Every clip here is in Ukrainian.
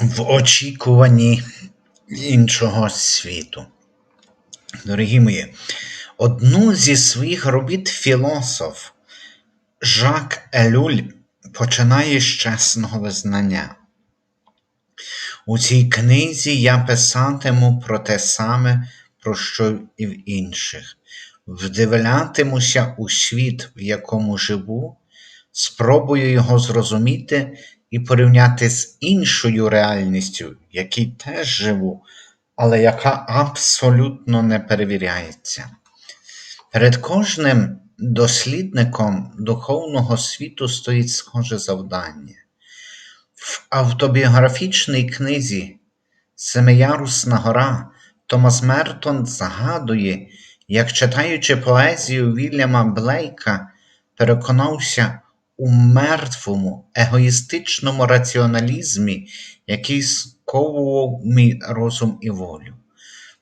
в очікуванні іншого світу. Дорогі мої, одну зі своїх робіт філософ Жак Елюль починає з чесного визнання. У цій книзі я писатиму про те саме, про що і в інших, вдивлятимуся у світ, в якому живу, спробую його зрозуміти і порівняти з іншою реальністю, якій теж живу, але яка абсолютно не перевіряється. Перед кожним дослідником духовного світу стоїть схоже завдання. В автобіографічній книзі Семиярусна гора Томас Мертон згадує, як читаючи поезію Вільяма Блейка, переконався у мертвому, егоїстичному раціоналізмі, який сковував мій розум і волю.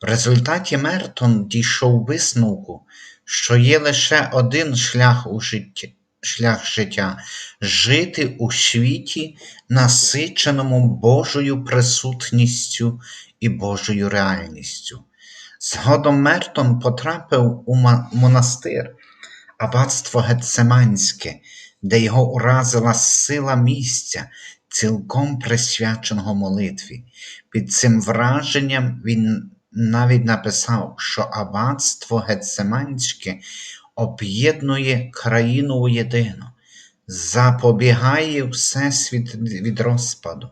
В результаті Мертон дійшов висновку, що є лише один шлях у житті, шлях життя жити у світі, насиченому Божою присутністю і Божою реальністю. Згодом Мертон потрапив у монастир, аббатство Гетсеманське, де його уразила сила місця, цілком присвяченого молитві. Під цим враженням він навіть написав, що аббатство Гетсеманське об'єднує країну воєдину, запобігає всесвіт від розпаду.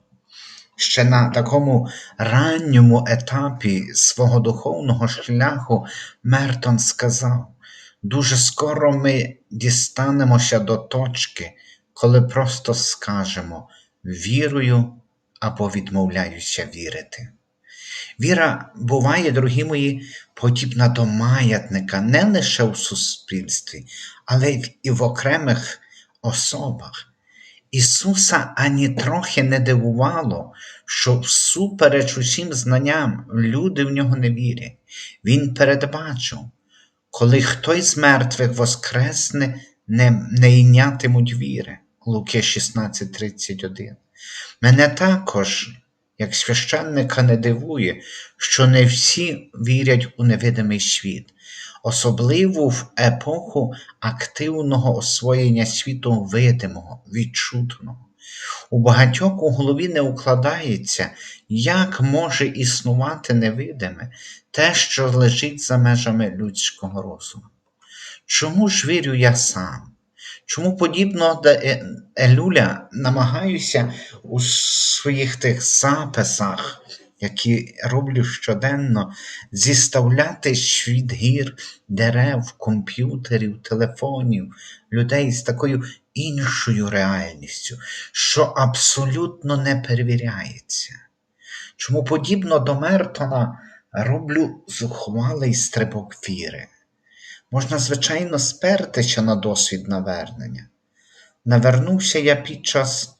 Ще на такому ранньому етапі свого духовного шляху Мертон сказав: дуже скоро ми дістанемося до точки, коли просто скажемо вірую або відмовляюся вірити. Віра буває, дорогі мої, подібна до маятника не лише в суспільстві, але і в окремих особах. Ісуса ані трохи не дивувало, що всупереч усім знанням люди в нього не вірять. Він передбачив, коли хтось з мертвих воскресне, не, не йнятимуть віри. Луки 16:31. Мене також як священника не дивує, що не всі вірять у невидимий світ, особливо в епоху активного освоєння світу видимого, відчутного. У багатьох у голові не укладається, як може існувати невидиме те, що лежить за межами людського розуму. Чому ж вірю я сам? Чому подібно е, Елюля намагаюся у своїх тих записах, які роблю щоденно, зіставляти світ гір, дерев, комп'ютерів, телефонів, людей з такою іншою реальністю, що абсолютно не перевіряється? Чому подібно до Мертона роблю зухвалий стрибок віри? Можна, звичайно, спертися на досвід навернення. Навернувся я під час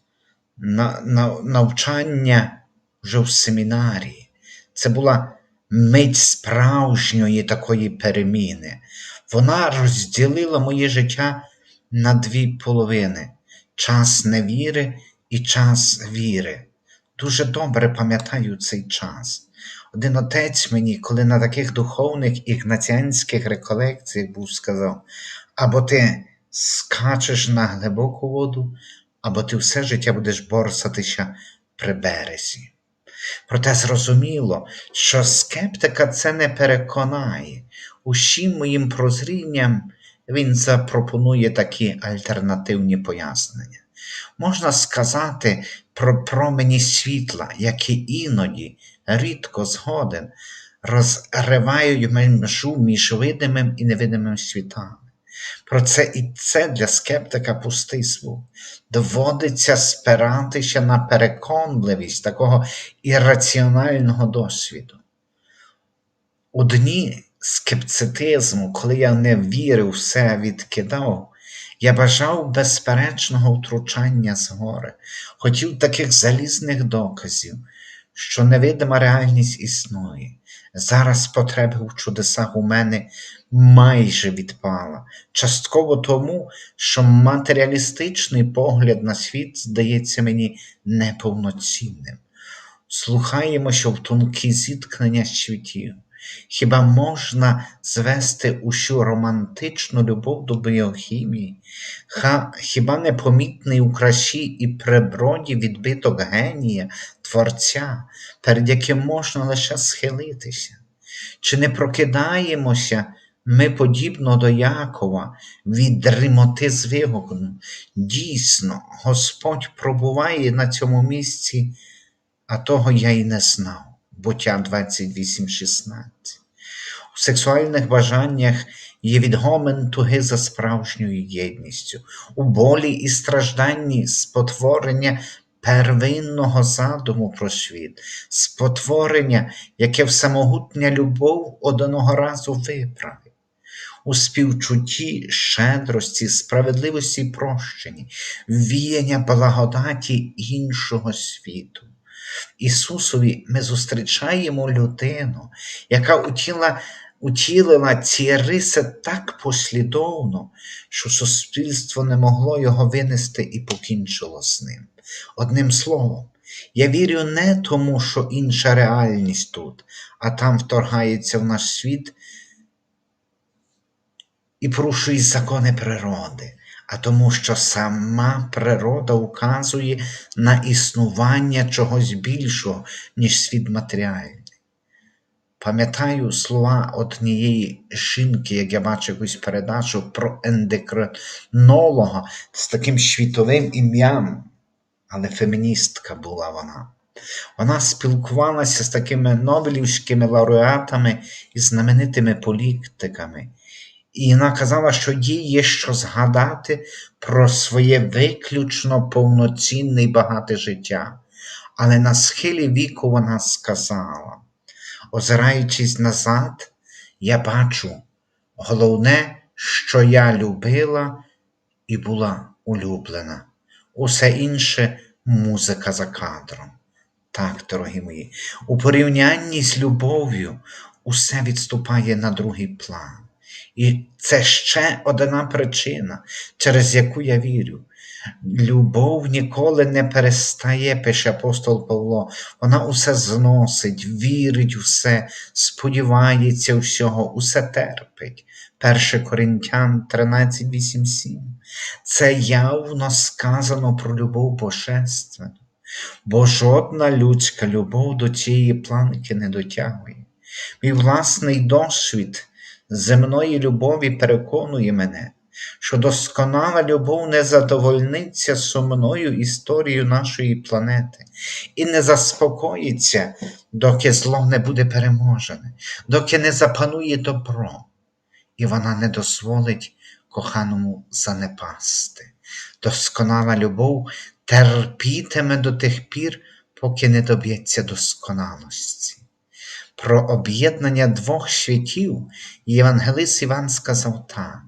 навчання вже в семінарії. Це була мить справжньої такої переміни. Вона розділила моє життя на дві половини час невіри і час віри. Дуже добре пам'ятаю цей час. Один отець мені, коли на таких духовних ігнаціанських реколекціях був сказав, або ти скачеш на глибоку воду, або ти все життя будеш борсатися при березі. Проте зрозуміло, що скептика це не переконає. Усім моїм прозрінням він запропонує такі альтернативні пояснення. Можна сказати про промені світла, які іноді рідко згоден, розривають межу між видимим і невидимим світами. Про це і це для скептика пустий звук. Доводиться спиратися на переконливість такого ірраціонального досвіду. У скептицизму, коли я не вірив, все відкидав, я бажав безперечного втручання згори, хотів таких залізних доказів, що невидима реальність існує. Зараз потреби в чудесах у мене майже відпала, частково тому, що матеріалістичний погляд на світ здається мені неповноцінним. слухаємося в тонкі зіткнення світів. Хіба можна звести усю романтичну любов до біохімії? Ха, хіба непомітний у красі і приброді відбиток генія, творця, перед яким можна лише схилитися? Чи не прокидаємося ми подібно до Якова від дрімоти з вигуком? Дійсно, Господь пробуває на цьому місці, а того я й не знав. Буття 28.16. У сексуальних бажаннях є відгомен туги за справжньою єдністю, у болі і стражданні спотворення первинного задуму про світ, спотворення, яке всемогутня любов одного разу виправить. У співчутті, щедрості, справедливості й прощенні, віяння благодаті іншого світу. Ісусові ми зустрічаємо людину, яка утіла, утілила ці риси так послідовно, що суспільство не могло його винести і покінчило з ним. Одним словом, я вірю не тому, що інша реальність тут, а там вторгається в наш світ і порушує закони природи а тому, що сама природа указує на існування чогось більшого, ніж світ матеріальний. Пам'ятаю слова однієї жінки, як я бачив якусь передачу про ендокринолога з таким світовим ім'ям, але феміністка була вона. Вона спілкувалася з такими нобелівськими лауреатами і знаменитими політиками, і вона казала, що їй є що згадати про своє виключно повноцінне і багате життя. Але на схилі віку вона сказала, озираючись назад, я бачу, головне, що я любила і була улюблена. Усе інше музика за кадром. Так, дорогі мої, у порівнянні з любов'ю усе відступає на другий план. І це ще одна причина, через яку я вірю. Любов ніколи не перестає, пише апостол Павло. Вона усе зносить, вірить у все, сподівається всього, усе терпить. 1 Коринтян 13,8,7. Це явно сказано про любов Божественну, бо жодна людська любов до цієї планки не дотягує. Мій власний досвід земної любові переконує мене, що досконала любов не задовольниться сумною історією нашої планети і не заспокоїться, доки зло не буде переможене, доки не запанує добро, і вона не дозволить коханому занепасти. Досконала любов терпітиме до тих пір, поки не доб'ється досконалості. Про об'єднання двох світів Євангелист Іван сказав так: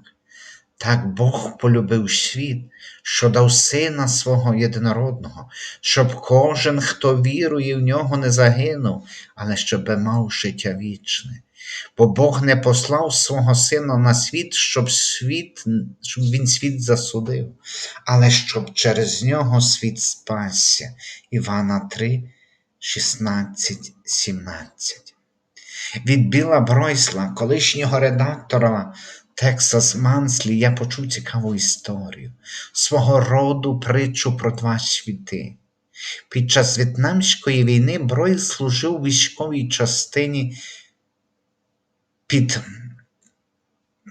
так Бог полюбив світ, що дав сина свого єдинородного, щоб кожен, хто вірує в нього, не загинув, але щоб мав життя вічне. Бо Бог не послав свого Сина на світ, щоб світ, щоб Він світ засудив, але щоб через нього світ спасся. Івана 3, 16, 17 від Біла Бройсла, колишнього редактора Тексас Манслі, я почув цікаву історію, свого роду притчу про два світи. Під час В'єтнамської війни Бройс служив у військовій частині під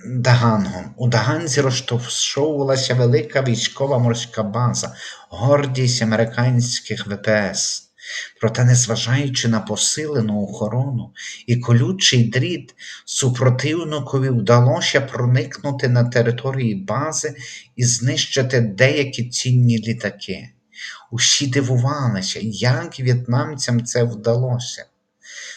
Дагангом. У Даганзі розташовувалася велика військова морська база, гордість американських ВПС. Проте, незважаючи на посилену охорону і колючий дріт, супротивникові вдалося проникнути на території бази і знищити деякі цінні літаки. Усі дивувалися, як в'єтнамцям це вдалося.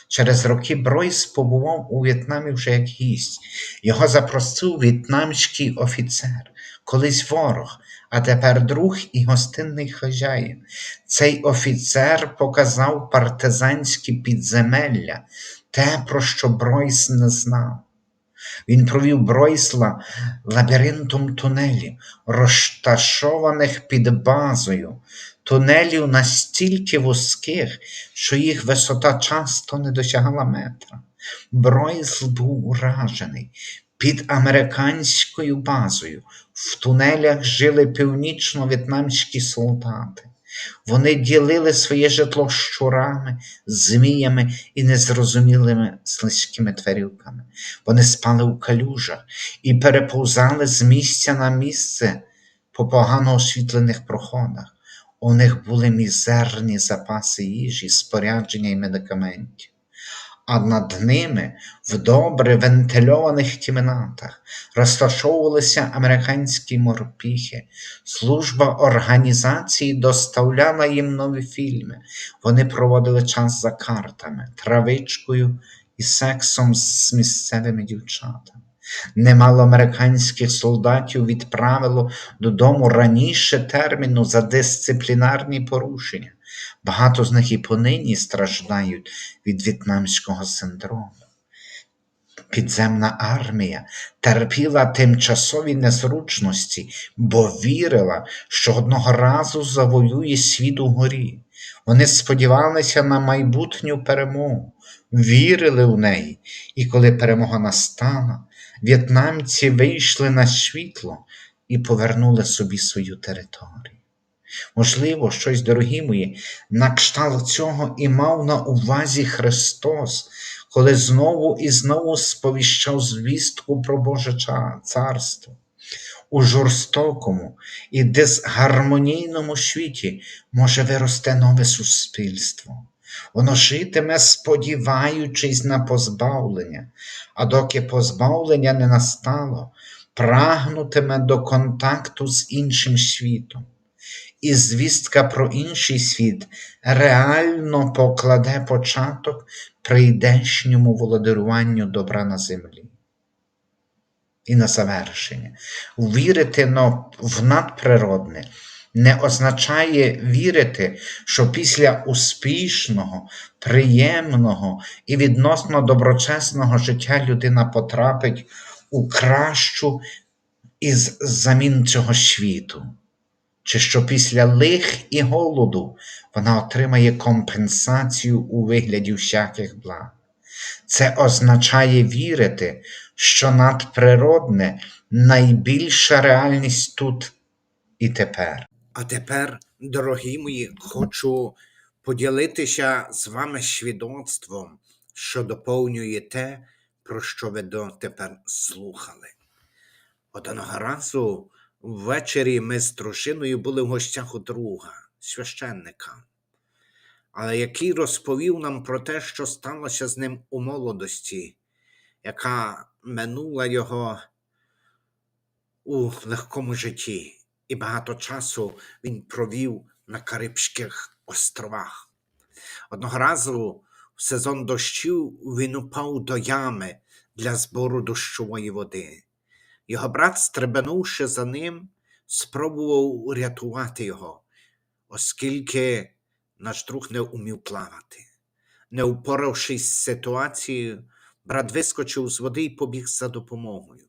Через роки Бройс побував у В'єтнамі вже як гість. Його запросив в'єтнамський офіцер, колись ворог, а тепер друг і гостинний хазяїн. Цей офіцер показав партизанські підземелля, те, про що Бройс не знав. Він провів Бройсла лабіринтом тунелів, розташованих під базою. тунелів настільки вузьких, що їх висота часто не досягала метра. Бройсл був уражений. Під американською базою в тунелях жили північно-в'єтнамські солдати. Вони ділили своє житло щурами, зміями і незрозумілими слизькими тварюками. Вони спали у калюжах і переповзали з місця на місце по погано освітлених проходах. У них були мізерні запаси їжі, спорядження і медикаментів. А над ними в добре вентильованих кімнатах розташовувалися американські морпіхи. Служба організації доставляла їм нові фільми. Вони проводили час за картами, травичкою і сексом з місцевими дівчатами. Немало американських солдатів відправило додому раніше терміну за дисциплінарні порушення. Багато з них і понині страждають від в'єтнамського синдрому. Підземна армія терпіла тимчасові незручності, бо вірила, що одного разу завоює світ угорі. Вони сподівалися на майбутню перемогу, вірили в неї, і коли перемога настала, в'єтнамці вийшли на світло і повернули собі свою територію. Можливо, щось, дорогі мої, на кшталт цього і мав на увазі Христос, коли знову і знову сповіщав звістку про Боже царство. У жорстокому і дисгармонійному світі може вирости нове суспільство. Воно житиме, сподіваючись на позбавлення, а доки позбавлення не настало, прагнутиме до контакту з іншим світом. І звістка про інший світ реально покладе початок прийдешньому володарюванню добра на землі. І на завершення. Вірити в надприродне не означає вірити, що після успішного, приємного і відносно доброчесного життя людина потрапить у кращу із замін цього світу чи що після лих і голоду вона отримає компенсацію у вигляді всяких благ. Це означає вірити, що надприродне найбільша реальність тут і тепер. А тепер, дорогі мої, хочу поділитися з вами свідоцтвом, що доповнює те, про що ви дотепер слухали. Одного разу ввечері ми з дружиною були в гостях у друга, священника, але який розповів нам про те, що сталося з ним у молодості, яка минула його у легкому житті, і багато часу він провів на Карибських островах. Одного разу в сезон дощів він упав до ями для збору дощової води. Його брат, стрибанувши за ним, спробував урятувати його, оскільки наш друг не умів плавати. Не впоравшись з ситуацією, брат вискочив з води і побіг за допомогою.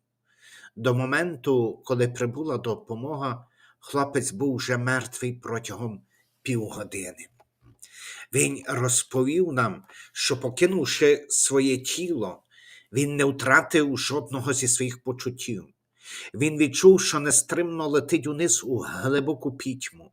До моменту, коли прибула допомога, хлопець був вже мертвий протягом півгодини. Він розповів нам, що, покинувши своє тіло, він не втратив жодного зі своїх почуттів. Він відчув, що нестримно летить униз у глибоку пітьму.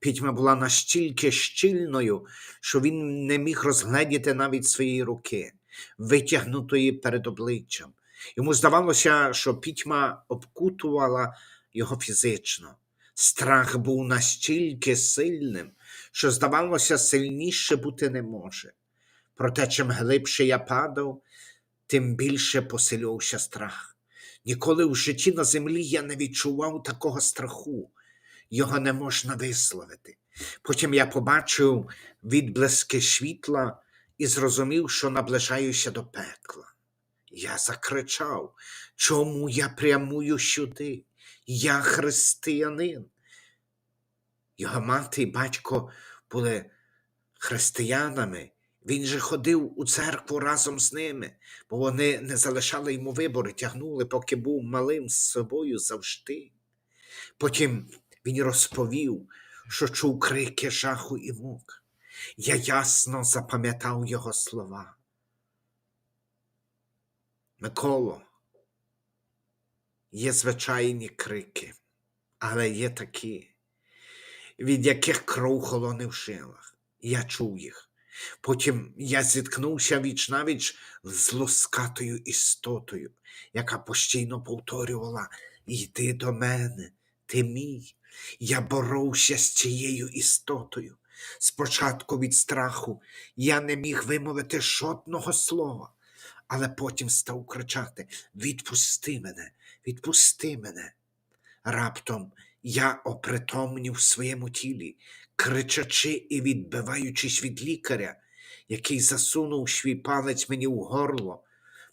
Пітьма була настільки щільною, що він не міг розгледіти навіть своєї руки, витягнутої перед обличчям. Йому здавалося, що пітьма обкутувала його фізично. Страх був настільки сильним, що, здавалося, сильніше бути не може. Проте, чим глибше я падав, тим більше посилювався страх. Ніколи в житті на землі я не відчував такого страху, його не можна висловити. Потім я побачив відблиски світла і зрозумів, що наближаюся до пекла. Я закричав, чому я прямую сюди? Я християнин. Його мати і батько були християнами. Він же ходив у церкву разом з ними, бо вони не залишали йому вибори, тягнули, поки був малим з собою завжди. Потім він розповів, що чув крики жаху і мук. Я ясно запам'ятав його слова. Миколо, є звичайні крики, але є такі, від яких кров холоне в жилах. Я чув їх. Потім я зіткнувся віч навіч з лускатою істотою, яка постійно повторювала Йди до мене, ти мій. Я боровся з цією істотою. Спочатку від страху я не міг вимовити жодного слова, але потім став кричати Відпусти мене, відпусти мене. Раптом я опритомнів в своєму тілі, кричачи і відбиваючись від лікаря, який засунув свій палець мені в горло.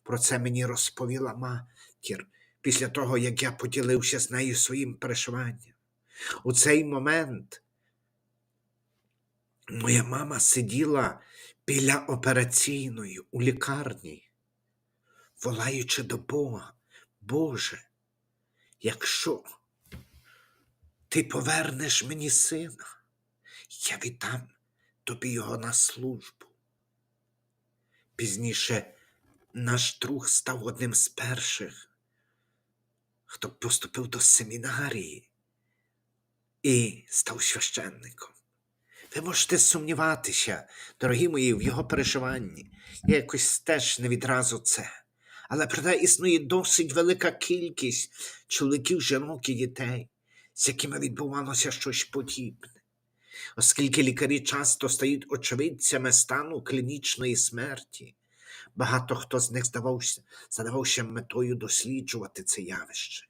Про це мені розповіла матір після того, як я поділився з нею своїм переживанням. У цей момент моя мама сиділа біля операційної у лікарні, волаючи до Бога, Боже, якщо ти повернеш мені сина, я віддам тобі його на службу. Пізніше наш друг став одним з перших, хто поступив до семінарії і став священником. Ви можете сумніватися, дорогі мої, в його переживанні. Я якось теж не відразу це. Але проте існує досить велика кількість чоловіків, жінок і дітей, з якими відбувалося щось подібне. Оскільки лікарі часто стають очевидцями стану клінічної смерті, багато хто з них здавався, задавався метою досліджувати це явище.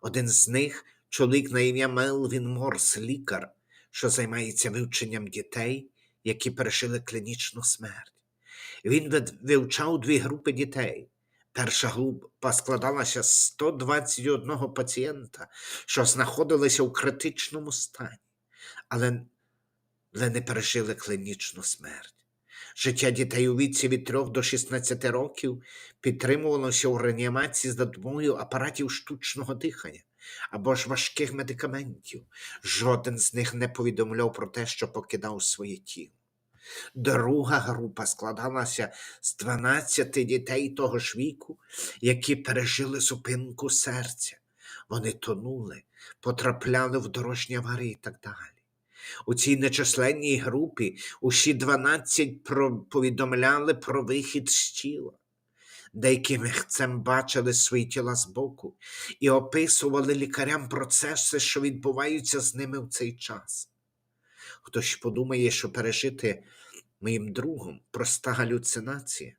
Один з них, чоловік на ім'я Мелвін Морс, лікар, що займається вивченням дітей, які пережили клінічну смерть. Він вивчав дві групи дітей. Перша група складалася з 121 пацієнта, що знаходилися у критичному стані, але, але не пережили клінічну смерть. Життя дітей у віці від 3 до 16 років підтримувалося у реанімації за допомогою апаратів штучного дихання або ж важких медикаментів. Жоден з них не повідомляв про те, що покидав своє тіло. Друга група складалася з 12 дітей того ж віку, які пережили зупинку серця. Вони тонули, потрапляли в дорожні аварії і так далі. У цій нечисленній групі усі 12 про- повідомляли про вихід з тіла. Деякі михцем бачили свої тіла збоку і описували лікарям процеси, що відбуваються з ними в цей час. Хтось подумає, що пережити моїм другом проста галюцинація.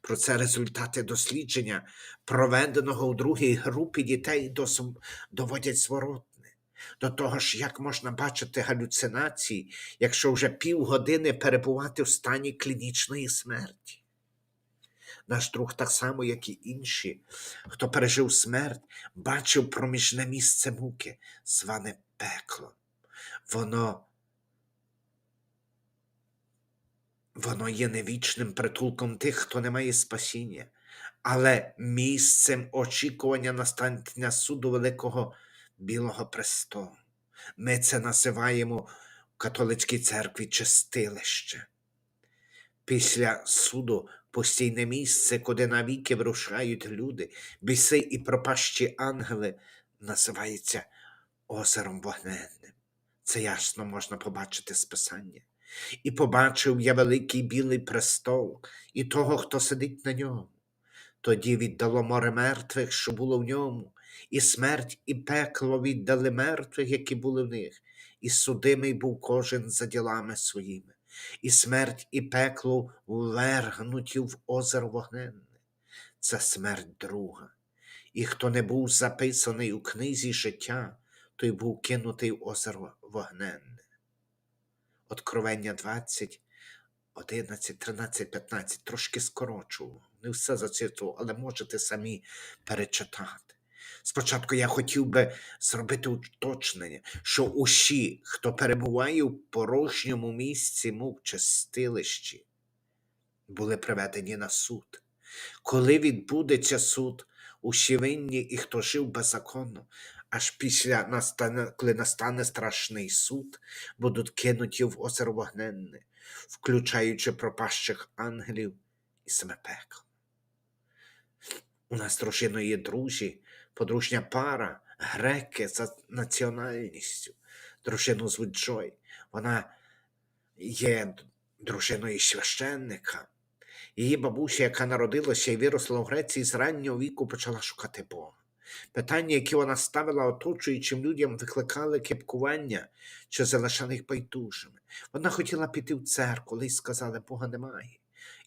Про це результати дослідження, проведеного у другій групі дітей, доводять зворотне. До того ж, як можна бачити галюцинації, якщо вже півгодини перебувати в стані клінічної смерті. Наш друг, так само, як і інші, хто пережив смерть, бачив проміжне місце муки, зване пекло. Воно Воно є не вічним притулком тих, хто не має спасіння, але місцем очікування настання суду Великого Білого престолу. Ми це називаємо в католицькій церкві чистилище. Після суду постійне місце, куди навіки вирушають люди, біси і пропащі ангели, називається озером вогненним. Це ясно можна побачити з Писання. І побачив я великий білий престол і того, хто сидить на ньому. Тоді віддало море мертвих, що було в ньому, і смерть, і пекло віддали мертвих, які були в них, і судимий був кожен за ділами своїми, і смерть, і пекло ввергнуті в озеро вогненне. Це смерть друга. І хто не був записаний у книзі життя, той був кинутий в озеро вогненне. Откровення 20, 11, 13, 15, трошки скорочу. Не все зацитував, але можете самі перечитати. Спочатку я хотів би зробити уточнення, що усі, хто перебуває в порожньому місці мук чистилищі, були приведені на суд. Коли відбудеться суд, усі винні і хто жив беззаконно, аж після настане, коли настане страшний суд, будуть кинуті в озеро вогненне, включаючи пропащих ангелів і саме пекло. У нас дружиною є друзі, подружня пара, греки за національністю. Дружину звуть Джой. Вона є дружиною священника. Її бабуся, яка народилася і виросла в Греції, з раннього віку почала шукати Бога. Питання, які вона ставила оточуючим людям, викликали кепкування чи залишали їх байдужими. Вона хотіла піти в церкву, але й сказали, Бога немає,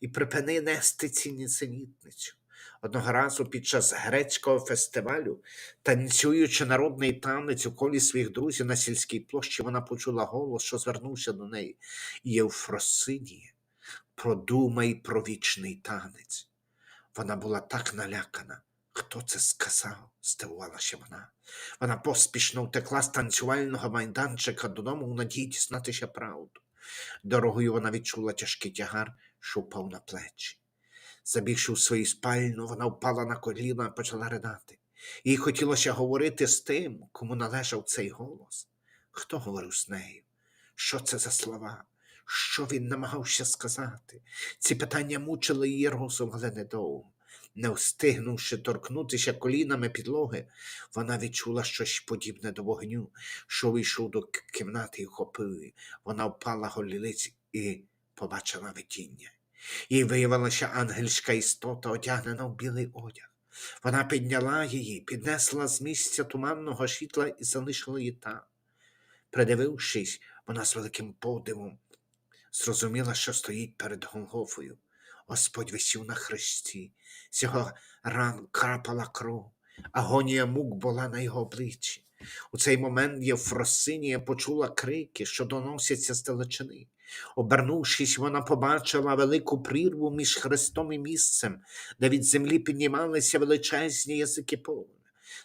і припини нести ці нісенітницю. Одного разу під час грецького фестивалю, танцюючи народний танець у колі своїх друзів на сільській площі, вона почула голос, що звернувся до неї. Євфросинія, продумай про вічний танець. Вона була так налякана. Хто це сказав? здивувалася вона. Вона поспішно втекла з танцювального майданчика додому у надії дізнатися правду. Дорогою вона відчула тяжкий тягар, що впав на плечі. Забігши у свою спальню, вона впала на коліна і почала ридати. Їй хотілося говорити з тим, кому належав цей голос. Хто говорив з нею? Що це за слова? Що він намагався сказати? Ці питання мучили її розум, але недовго. Не встигнувши торкнутися колінами підлоги, вона відчула щось подібне до вогню, що вийшов до кімнати і хопив. Вона впала голілиць і побачила видіння. Їй виявилася ангельська істота, одягнена в білий одяг. Вона підняла її, піднесла з місця туманного світла і залишила її там. Придивившись, вона з великим подивом зрозуміла, що стоїть перед Голгофою. Господь висів на хресті, з його ран крапала кров, агонія мук була на його обличчі. У цей момент Євфросинія почула крики, що доносяться з далечини. Обернувшись, вона побачила велику прірву між хрестом і місцем, де від землі піднімалися величезні язики полум'я.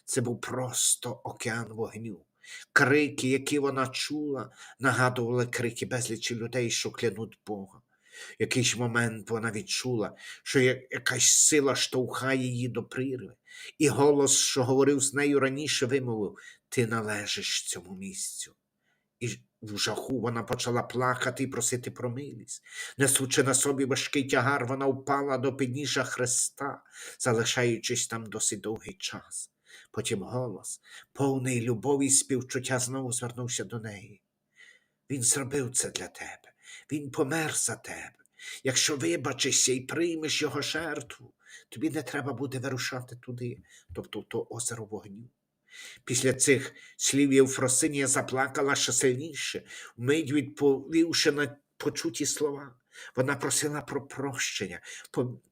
Це був просто океан вогню. Крики, які вона чула, нагадували крики безлічі людей, що клянуть Бога. В якийсь момент вона відчула, що якась сила штовхає її до прірви, і голос, що говорив з нею раніше, вимовив: Ти належиш цьому місцю. І в жаху вона почала плакати і просити про милість. Несучи на собі важкий тягар, вона впала до підніжжя Христа, залишаючись там досить довгий час. Потім голос, повний любові і співчуття, знову звернувся до неї. Він зробив це для тебе. Він помер за тебе. Якщо вибачишся і приймеш його жертву, тобі не треба буде вирушати туди, тобто в то озеро вогню. Після цих слів Євфросинія заплакала ще сильніше, вмить відповівши на почуті слова. Вона просила про прощення,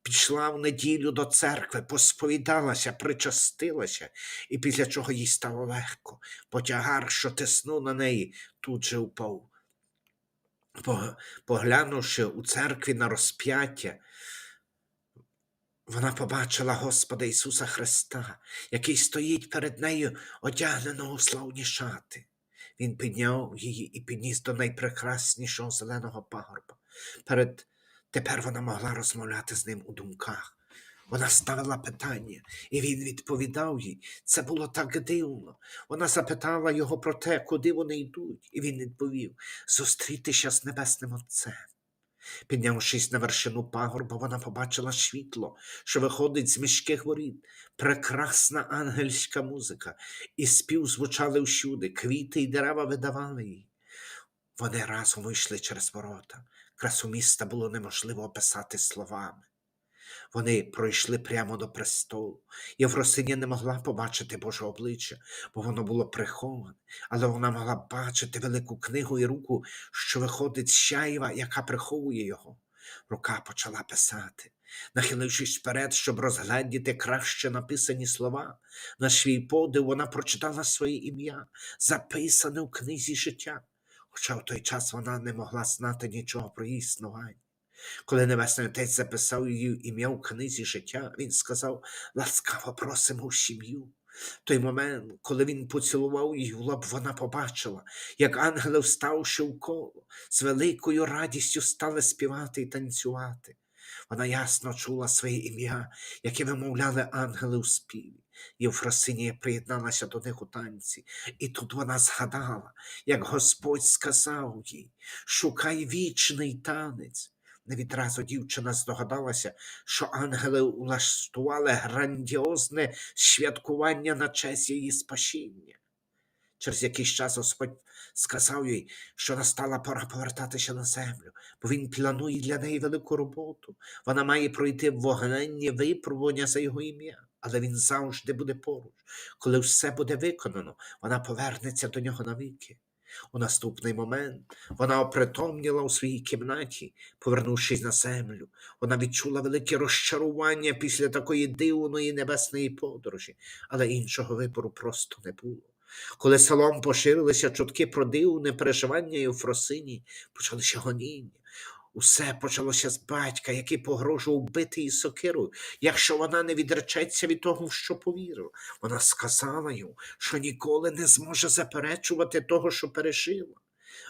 пішла в неділю до церкви, посповідалася, причастилася, і після чого їй стало легко. Потягар, що тиснув на неї, тут же. Пог- Поглянувши у церкві на розп'яття, вона побачила Господа Ісуса Христа, який стоїть перед нею, одягненого у славні шати. Він підняв її і підніс до найпрекраснішого зеленого пагорба. Перед... Тепер вона могла розмовляти з ним у думках. Вона ставила питання, і він відповідав їй. Це було так дивно. Вона запитала його про те, куди вони йдуть, і він відповів зустрітися з небесним Отцем. Піднявшись на вершину пагорба, вона побачила світло, що виходить з міських воріт, прекрасна ангельська музика, і спів звучали всюди, квіти й дерева видавали їй. Вони разом вийшли через ворота. Красу міста було неможливо описати словами. Вони пройшли прямо до престолу. Євросиня не могла побачити Боже обличчя, бо воно було приховане, але вона могла бачити велику книгу і руку, що виходить з щаєва, яка приховує його. Рука почала писати. Нахилившись вперед, щоб розгледіти краще написані слова, на свій подив вона прочитала своє ім'я, записане у книзі життя. Хоча в той час вона не могла знати нічого про її існування. Коли Небесний Отець записав її ім'я у книзі життя, він сказав ласкаво просимо в сім'ю. Той момент, коли він поцілував її лоб, вона побачила, як ангели, вставши в коло, з великою радістю стали співати і танцювати. Вона ясно чула своє ім'я, яке вимовляли ангели у співі. Євфросинія приєдналася до них у танці, і тут вона згадала, як Господь сказав їй: шукай вічний танець. Не відразу дівчина здогадалася, що ангели улаштували грандіозне святкування на честь її спасіння. Через якийсь час Господь сказав їй, що настала пора повертатися на землю, бо він планує для неї велику роботу. Вона має пройти вогненні випробування за його ім'я, але він завжди буде поруч. Коли все буде виконано, вона повернеться до нього навіки. У наступний момент вона опритомніла у своїй кімнаті, повернувшись на землю. Вона відчула велике розчарування після такої дивної небесної подорожі, але іншого вибору просто не було. Коли селом поширилися чутки про дивне переживання Євфросині, почалися гоніння. Усе почалося з батька, який погрожував бити її сокирою, якщо вона не відречеться від того, в що повірила. Вона сказала йому, що ніколи не зможе заперечувати того, що пережила.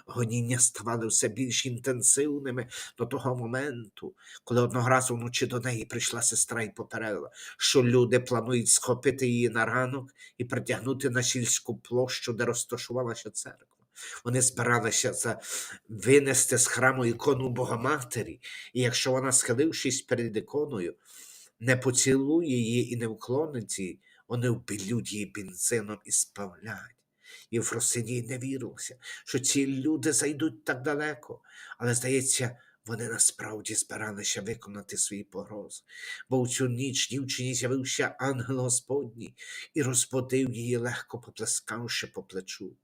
Гоніння ставали все більш інтенсивними до того моменту, коли одного разу вночі до неї прийшла сестра і попередила, що люди планують схопити її на ранок і притягнути на сільську площу, де розташувалася церква. Вони збиралися винести з храму ікону Богоматері, і якщо вона, схилившись перед іконою, не поцілує її і не вклониться, їй, вони вбілють її бензином і спавлять. Євфросинії не вірилося, що ці люди зайдуть так далеко, але, здається, вони насправді збиралися виконати свої погрози, бо у цю ніч дівчині з'явився ангел Господній і розбудив її, легко поплескавши по плечу.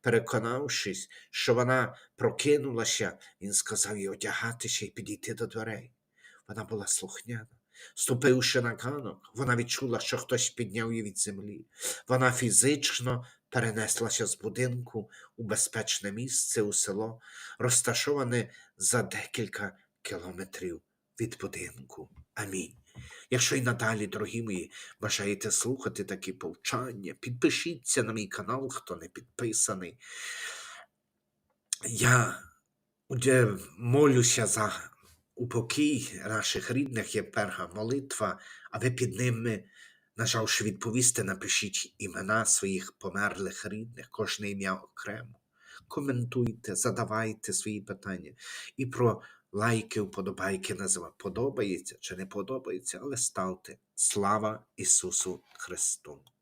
Переконавшись, що вона прокинулася, він сказав їй одягатися і підійти до дверей. Вона була слухняна. Ступивши на ганок, вона відчула, що хтось підняв її від землі. Вона фізично перенеслася з будинку у безпечне місце у село, розташоване за декілька кілометрів від будинку. Амінь. Якщо й надалі, дорогі мої, бажаєте слухати такі повчання, підпишіться на мій канал, хто не підписаний. Я молюся за упокій наших рідних, є перша молитва, а ви під ними, нажавши відповісти, напишіть імена своїх померлих рідних, кожне ім'я окремо. Коментуйте, задавайте свої питання. І про лайки, вподобайки називати. Подобається чи не подобається, але ставте. Слава Ісусу Христу!